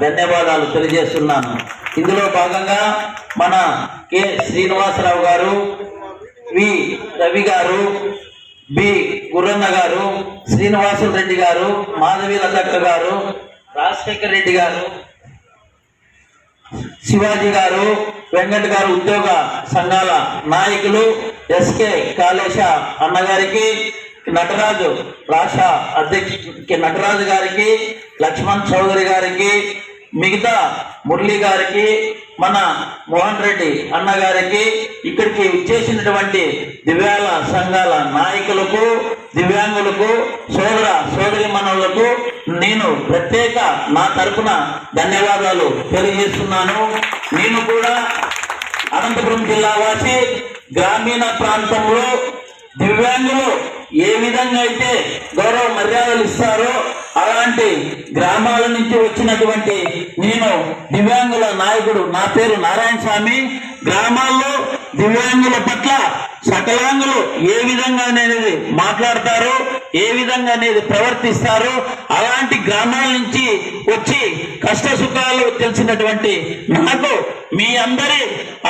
ధన్యవాదాలు తెలియజేస్తున్నాను. ఇందులో భాగంగా మన కె శ్రీనివాసరావు గారు వి రవి గారు బి గుర్రన్న గారు శ్రీనివాసులు రెడ్డి గారు మాధవి లతక్క గారు రాజశేఖర్ రెడ్డి గారు శివాజీ గారు వెంకట్ గారు ఉద్యోగ సంఘాల నాయకులు ఎస్కే కాళేశ అన్నగారికి నటరాజు రాష్ట్ర అధ్యక్ష నటరాజు గారికి లక్ష్మణ్ చౌదరి గారికి మిగతా మురళి గారికి మన మోహన్ రెడ్డి అన్న గారికి ఇక్కడికి ఇచ్చేసినటువంటి దివ్యాంగ సంఘాల నాయకులకు దివ్యాంగులకు సోదర సోదరి మనవులకు నేను ప్రత్యేక నా తరపున ధన్యవాదాలు తెలియజేస్తున్నాను. నేను కూడా అనంతపురం జిల్లా వాసి గ్రామీణ ప్రాంతంలో దివ్యాంగులు ఏ విధంగా అయితే గౌరవ మర్యాదలు ఇస్తారో అలాంటి గ్రామాల నుంచి వచ్చినటువంటి నేను దివ్యాంగుల నాయకుడు నా పేరు నారాయణ స్వామి. గ్రామాల్లో దివ్యాంగుల పట్ల సకలాంగులు ఏ విధంగా అనేది మాట్లాడతారో ఏ విధంగా అనేది ప్రవర్తిస్తారో అలాంటి గ్రామాల నుంచి వచ్చి కష్ట తెలిసినటువంటి నాకు మీ అందరి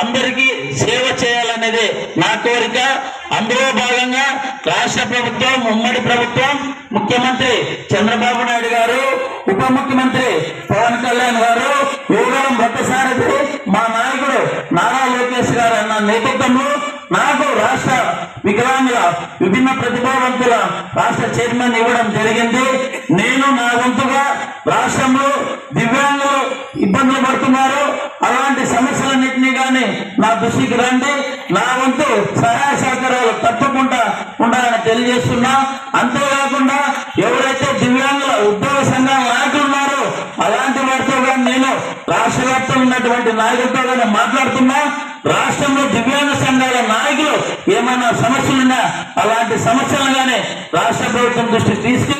అందరికీ సేవ చేయాలనేదే నా కోరిక. అందులో భాగంగా రాష్ట్ర ప్రభుత్వం ఉమ్మడి ప్రభుత్వం ముఖ్యమంత్రి చంద్రబాబు నాయుడు గారు ఉప ముఖ్యమంత్రి పవన్ కళ్యాణ్ గారు భక్త భట్టసారథి మా నాయకుడు నారా లోకేష్ గారు అన్న నేతృత్వంలో నాకు రాష్ట్ర వికలాంగుల విభిన్న ప్రతిభావంతుల రాష్ట్ర చైర్మన్ ఇవ్వడం జరిగింది. నేను నా వంతుగా రాష్ట్రంలో దివ్యాంగులు ఇబ్బందులు పడుతున్నారు అలాంటి సమస్యలన్నింటినీ కానీ నా దృష్టికి రండి. నా వంతు సహాయ సహకారాలు తప్పకుండా ఉండాలని తెలియజేస్తున్నా. అంతేకాకుండా ఎవరైతే దివ్యాంగుల ఉద్యోగ సంఘాల నాయకులు ఉన్నారో అలాంటి వారితో కానీ నేను రాష్ట్ర వ్యాప్తంగా ఉన్నటువంటి నాయకులతో కానీ మాట్లాడుతున్నా. రాష్ట్రంలో దివ్యాంగ సంఘాల నాయకులు ఏమైనా సమస్యలున్నా అలాంటి సమస్యలు కానీ రాష్ట్ర ప్రభుత్వం దృష్టికి తీసుకెళ్ళి